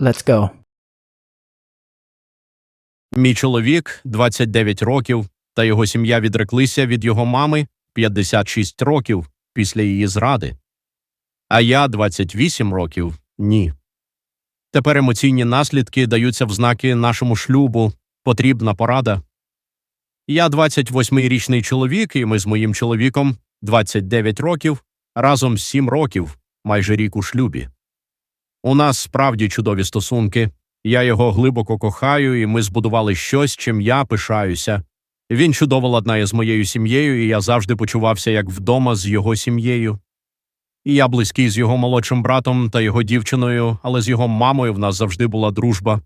Let's go. Мій чоловік 29 років, та його сім'я відреклися від його мами 56 років після її зради. А я 28 років ні. Тепер емоційні наслідки даються в знаки нашому шлюбу, потрібна порада. Я 28-річний чоловік, і ми з моїм чоловіком 29 років, разом 7 років, майже рік у шлюбі. У нас справді чудові стосунки. Я його глибоко кохаю, і ми збудували щось, чим я пишаюся. Він чудово ладнає з моєю сім'єю, і я завжди почувався як вдома з його сім'єю. І я близький з його молодшим братом та його дівчиною, але з його мамою в нас завжди була дружба.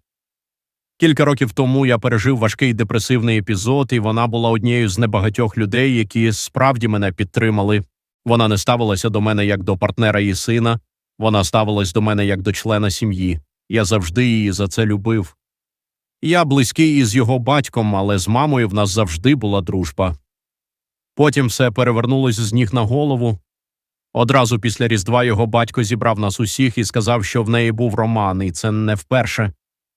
Кілька років тому я пережив важкий депресивний епізод, і вона була однією з небагатьох людей, які справді мене підтримали. Вона не ставилася до мене як до партнера і сина, вона ставилась до мене як до члена сім'ї. Я завжди її за це любив. Я близький із його батьком, але з мамою в нас завжди була дружба. Потім все перевернулось з ніг на голову. Одразу після Різдва його батько зібрав нас усіх і сказав, що в неї був роман, і це не вперше.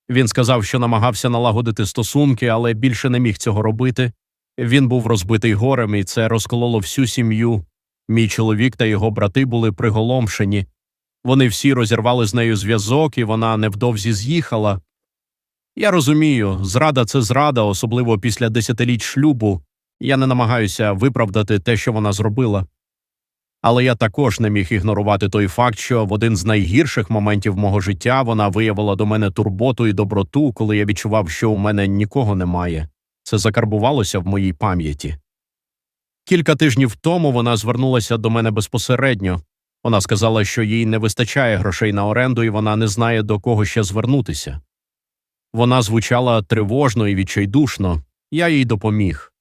Він сказав, що намагався налагодити стосунки, але більше не міг цього робити. Він був розбитий горем, і це розкололо всю сім'ю. Мій чоловік та його брати були приголомшені. Вони всі розірвали з нею зв'язок, і вона невдовзі з'їхала. Я розумію, зрада це зрада, особливо після десятиліть шлюбу. Я не намагаюся виправдати те, що вона зробила. Але я також не міг ігнорувати той факт, що в один з найгірших моментів мого життя вона виявила до мене турботу і доброту, коли я відчував, що у мене нікого немає. Це закарбувалося в моїй пам'яті. Кілька тижнів тому вона звернулася до мене безпосередньо. Вона сказала, що їй не вистачає грошей на оренду, і вона не знає, до кого ще звернутися. Вона звучала тривожно і відчайдушно, я їй допоміг.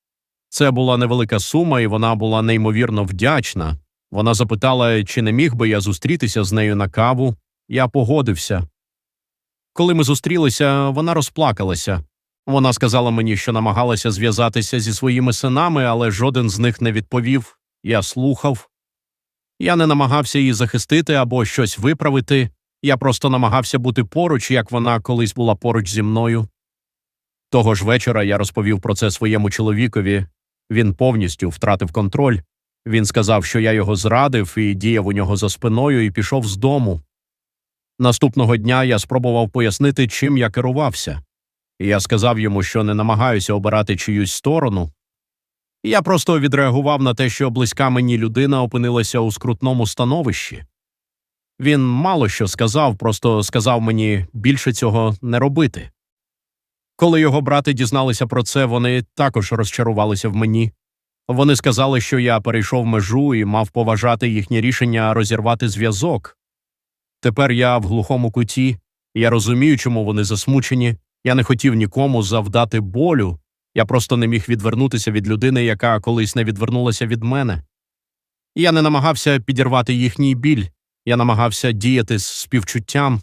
Це була невелика сума, і вона була неймовірно вдячна. Вона запитала, чи не міг би я зустрітися з нею на каву. Я погодився. Коли ми зустрілися, вона розплакалася. Вона сказала мені, що намагалася зв'язатися зі своїми синами, але жоден з них не відповів. Я слухав. Я не намагався її захистити або щось виправити. Я просто намагався бути поруч, як вона колись була поруч зі мною. Того ж вечора я розповів про це своєму чоловікові. Він повністю втратив контроль. Він сказав, що я його зрадив і діяв у нього за спиною, і пішов з дому. Наступного дня я спробував пояснити, чим я керувався. І я сказав йому, що не намагаюся обирати чиюсь сторону. Я просто відреагував на те, що близька мені людина опинилася у скрутному становищі. Він мало що сказав, просто сказав мені більше цього не робити. Коли його брати дізналися про це, вони також розчарувалися в мені. Вони сказали, що я перейшов межу і мав поважати їхнє рішення розірвати зв'язок. Тепер я в глухому куті, я розумію, чому вони засмучені. Я не хотів нікому завдати болю. Я просто не міг відвернутися від людини, яка колись не відвернулася від мене. Я не намагався підірвати їхній біль, я намагався діяти з співчуттям.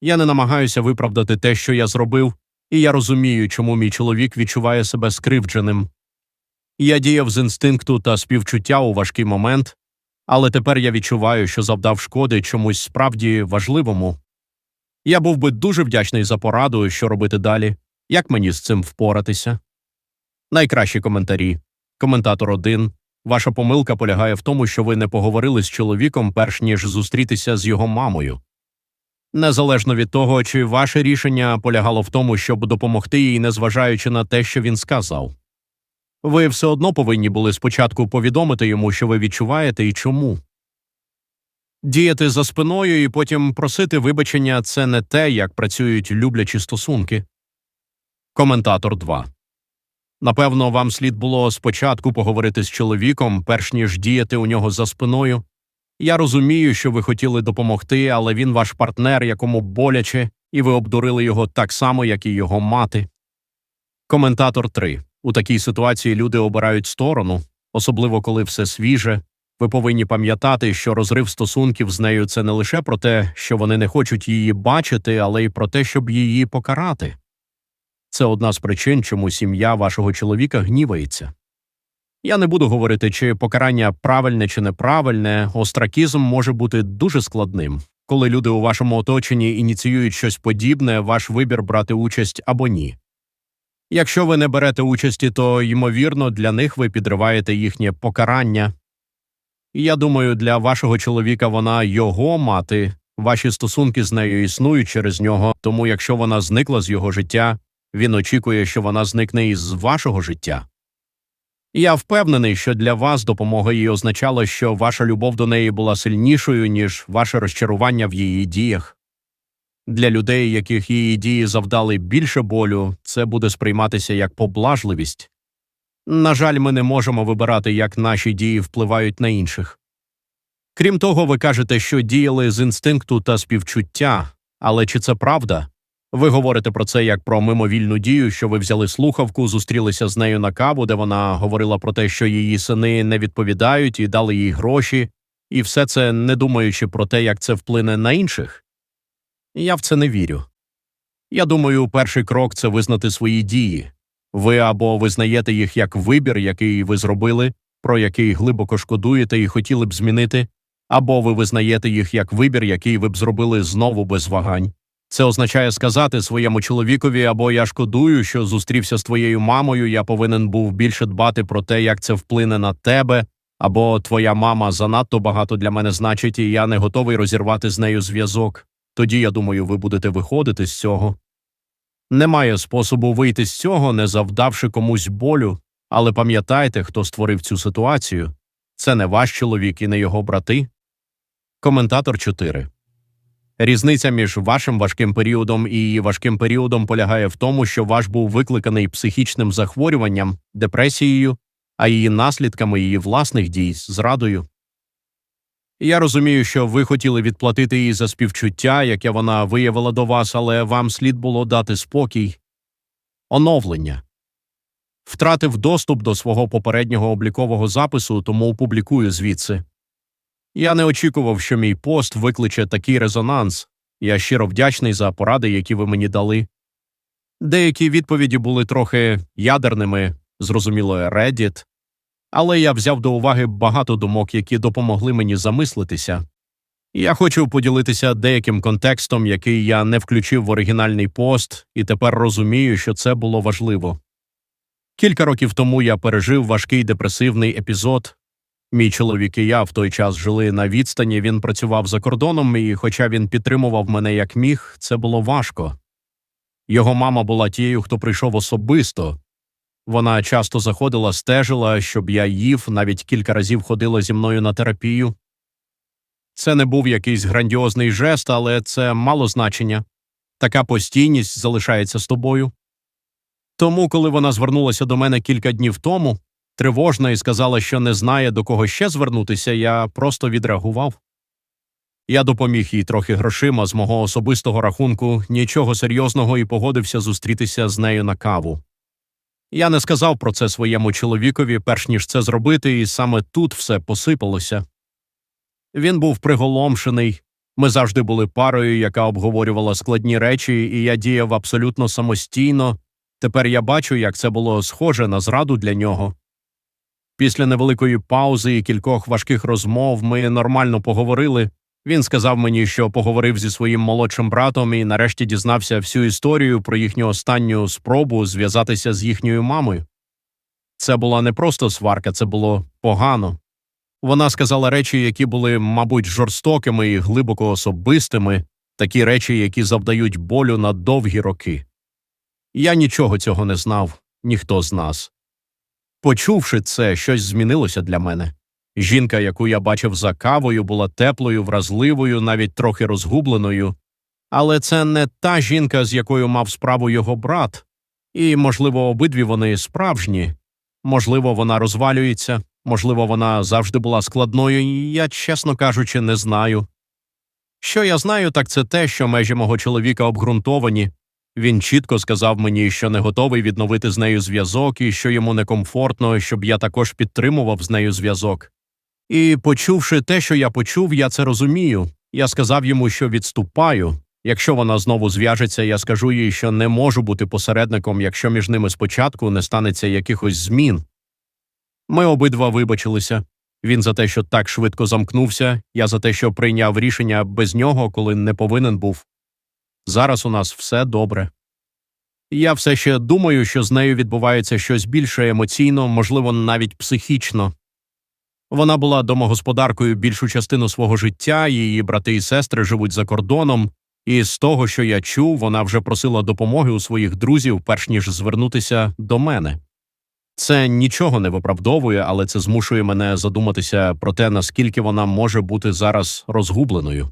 Я не намагаюся виправдати те, що я зробив, і я розумію, чому мій чоловік відчуває себе скривдженим. Я діяв з інстинкту та співчуття у важкий момент, але тепер я відчуваю, що завдав шкоди чомусь справді важливому. Я був би дуже вдячний за пораду, що робити далі, як мені з цим впоратися. Найкращі коментарі. Коментатор 1. Ваша помилка полягає в тому, що ви не поговорили з чоловіком, перш ніж зустрітися з його мамою. Незалежно від того, чи ваше рішення полягало в тому, щоб допомогти їй, незважаючи на те, що він сказав. Ви все одно повинні були спочатку повідомити йому, що ви відчуваєте і чому. Діяти за спиною і потім просити вибачення це не те, як працюють люблячі стосунки. Коментатор 2. Напевно, вам слід було спочатку поговорити з чоловіком, перш ніж діяти у нього за спиною. Я розумію, що ви хотіли допомогти, але він ваш партнер, якому боляче, і ви обдурили його так само, як і його мати. Коментатор 3. У такій ситуації люди обирають сторону, особливо коли все свіже. Ви повинні пам'ятати, що розрив стосунків з нею це не лише про те, що вони не хочуть її бачити, але й про те, щоб її покарати. Це одна з причин, чому сім'я вашого чоловіка гнівається. Я не буду говорити, чи покарання правильне чи неправильне, остракізм може бути дуже складним. коли люди у вашому оточенні ініціюють щось подібне, ваш вибір брати участь або ні. Якщо ви не берете участі, то, ймовірно, для них ви підриваєте їхнє покарання. Я думаю, для вашого чоловіка вона його мати, ваші стосунки з нею існують через нього, тому якщо вона зникла з його життя, він очікує, що вона зникне із вашого життя. Я впевнений, що для вас допомога їй означала, що ваша любов до неї була сильнішою, ніж ваше розчарування в її діях. Для людей, яких її дії завдали більше болю, це буде сприйматися як поблажливість. На жаль, ми не можемо вибирати, як наші дії впливають на інших. Крім того, ви кажете, що діяли з інстинкту та співчуття, але чи це правда? Ви говорите про це як про мимовільну дію, що ви взяли слухавку, зустрілися з нею на каву, де вона говорила про те, що її сини не відповідають і дали їй гроші, і все це не думаючи про те, як це вплине на інших? Я в це не вірю. Я думаю, перший крок це визнати свої дії. Ви або визнаєте їх як вибір, який ви зробили, про який глибоко шкодуєте і хотіли б змінити, або ви визнаєте їх як вибір, який ви б зробили знову без вагань. Це означає сказати своєму чоловікові або я шкодую, що зустрівся з твоєю мамою, я повинен був більше дбати про те, як це вплине на тебе, або твоя мама занадто багато для мене значить, і я не готовий розірвати з нею зв'язок. Тоді, я думаю, ви будете виходити з цього. Немає способу вийти з цього, не завдавши комусь болю, але пам'ятайте, хто створив цю ситуацію. Це не ваш чоловік і не його брати. Коментатор 4. Різниця між вашим важким періодом і її важким періодом полягає в тому, що ваш був викликаний психічним захворюванням, депресією, а її наслідками її власних дій зрадою. Я розумію, що ви хотіли відплатити їй за співчуття, яке вона виявила до вас, але вам слід було дати спокій. Оновлення. Втратив доступ до свого попереднього облікового запису, тому публікую звідси. Я не очікував, що мій пост викличе такий резонанс. Я щиро вдячний за поради, які ви мені дали. Деякі відповіді були трохи ядерними, зрозуміло, Reddit, але я взяв до уваги багато думок, які допомогли мені замислитися. Я хочу поділитися деяким контекстом, який я не включив в оригінальний пост, і тепер розумію, що це було важливо. Кілька років тому я пережив важкий депресивний епізод. Мій чоловік і я в той час жили на відстані, він працював за кордоном, і, хоча він підтримував мене як міг, це було важко. Його мама була тією, хто прийшов особисто. Вона часто заходила, стежила, щоб я їв, навіть кілька разів ходила зі мною на терапію. Це не був якийсь грандіозний жест, але це мало значення. Така постійність залишається з тобою. Тому, коли вона звернулася до мене кілька днів тому, тривожна і сказала, що не знає, до кого ще звернутися, я просто відреагував. Я допоміг їй трохи грошима з мого особистого рахунку, нічого серйозного і погодився зустрітися з нею на каву. Я не сказав про це своєму чоловікові, перш ніж це зробити, і саме тут все посипалося. Він був приголомшений. Ми завжди були парою, яка обговорювала складні речі, і я діяв абсолютно самостійно. Тепер я бачу, як це було схоже на зраду для нього. Після невеликої паузи і кількох важких розмов ми нормально поговорили. Він сказав мені, що поговорив зі своїм молодшим братом і нарешті дізнався всю історію про їхню останню спробу зв'язатися з їхньою мамою. Це була не просто сварка, це було погано. Вона сказала речі, які були, мабуть, жорстокими і глибоко особистими, такі речі, які завдають болю на довгі роки. Я нічого цього не знав, ніхто з нас. Почувши це, щось змінилося для мене. Жінка, яку я бачив за кавою, була теплою, вразливою, навіть трохи розгубленою. Але це не та жінка, з якою мав справу його брат, і, можливо, обидві вони справжні. Можливо, вона розвалюється, можливо, вона завжди була складною, я, чесно кажучи, не знаю. Що я знаю, так це те, що межі мого чоловіка обґрунтовані. Він чітко сказав мені, що не готовий відновити з нею зв'язок і що йому некомфортно, щоб я також підтримував з нею зв'язок. І, почувши те, що я почув, я це розумію. Я сказав йому, що відступаю. Якщо вона знову зв'яжеться, я скажу їй, що не можу бути посередником, якщо між ними спочатку не станеться якихось змін. Ми обидва вибачилися. Він за те, що так швидко замкнувся, я за те, що прийняв рішення без нього, коли не повинен був. Зараз у нас все добре. Я все ще думаю, що з нею відбувається щось більше емоційно, можливо, навіть психічно. Вона була домогосподаркою більшу частину свого життя, її брати і сестри живуть за кордоном, і з того, що я чув, вона вже просила допомоги у своїх друзів, перш ніж звернутися до мене. Це нічого не виправдовує, але це змушує мене задуматися про те, наскільки вона може бути зараз розгубленою.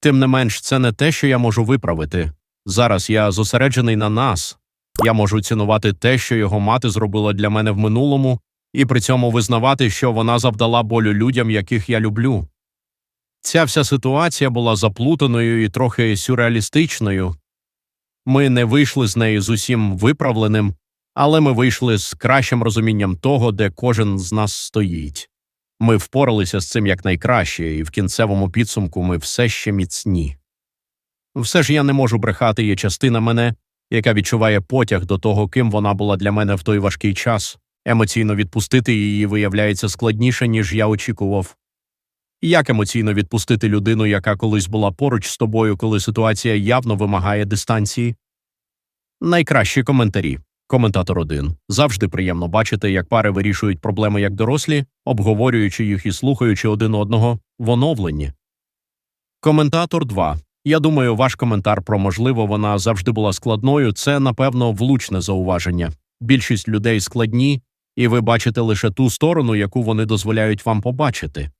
Тим не менш, це не те, що я можу виправити. Зараз я зосереджений на нас. Я можу цінувати те, що його мати зробила для мене в минулому, і при цьому визнавати, що вона завдала болю людям, яких я люблю. Ця вся ситуація була заплутаною і трохи сюрреалістичною. Ми не вийшли з неї з усім виправленим, але ми вийшли з кращим розумінням того, де кожен з нас стоїть. Ми впоралися з цим якнайкраще, і в кінцевому підсумку ми все ще міцні. Все ж я не можу брехати, є частина мене, яка відчуває потяг до того, ким вона була для мене в той важкий час. Емоційно відпустити її виявляється складніше, ніж я очікував. Як емоційно відпустити людину, яка колись була поруч з тобою, коли ситуація явно вимагає дистанції? Найкращі коментарі. Коментатор 1. Завжди приємно бачити, як пари вирішують проблеми як дорослі, обговорюючи їх і слухаючи один одного в оновленні. Коментатор 2. Я думаю, ваш коментар про можливо вона завжди була складною. Це, напевно, влучне зауваження. Більшість людей складні, і ви бачите лише ту сторону, яку вони дозволяють вам побачити.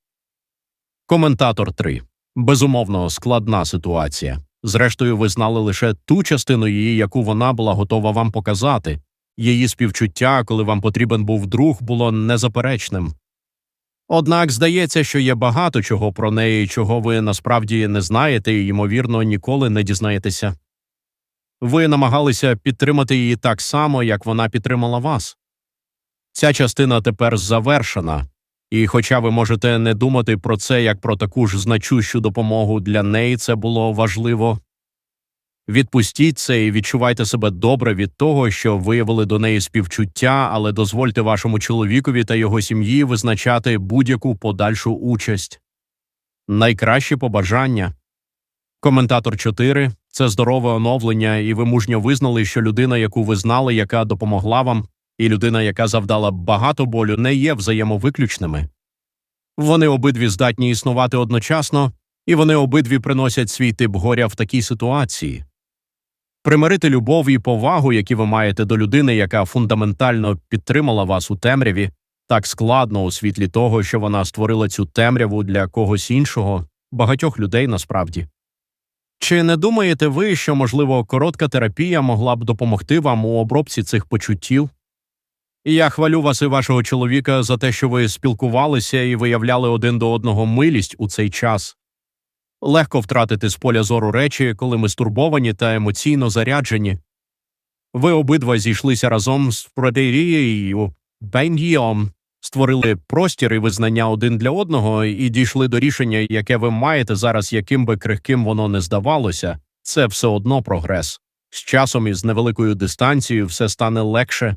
Коментатор 3. Безумовно, складна ситуація. Зрештою, ви знали лише ту частину її, яку вона була готова вам показати. Її співчуття, коли вам потрібен був друг, було незаперечним. Однак здається, що є багато чого про неї, чого ви насправді не знаєте і, ймовірно, ніколи не дізнаєтеся. Ви намагалися підтримати її так само, як вона підтримала вас. Ця частина тепер завершена, і, хоча ви можете не думати про це як про таку ж значущу допомогу для неї, це було важливо. Відпустіть це і відчувайте себе добре від того, що виявили до неї співчуття, але дозвольте вашому чоловікові та його сім'ї визначати будь-яку подальшу участь. Найкращі побажання. Коментатор 4. Це здорове оновлення, і ви мужньо визнали, що людина, яку ви знали, яка допомогла вам, і людина, яка завдала багато болю, не є взаємовиключними. Вони обидві здатні існувати одночасно, і вони обидві приносять свій тип горя в такій ситуації. Примирити любов і повагу, які ви маєте до людини, яка фундаментально підтримала вас у темряві, так складно у світлі того, що вона створила цю темряву для когось іншого, багатьох людей насправді. Чи не думаєте ви, що, можливо, коротка терапія могла б допомогти вам у обробці цих почуттів? І я хвалю вас і вашого чоловіка за те, що ви спілкувалися і виявляли один до одного милість у цей час. Легко втратити з поля зору речі, коли ми стурбовані та емоційно заряджені. Ви обидва зійшлися разом з протирією Беньйом, створили простір і визнання один для одного і дійшли до рішення, яке ви маєте зараз, яким би крихким воно не здавалося, це все одно прогрес. З часом і з невеликою дистанцією все стане легше.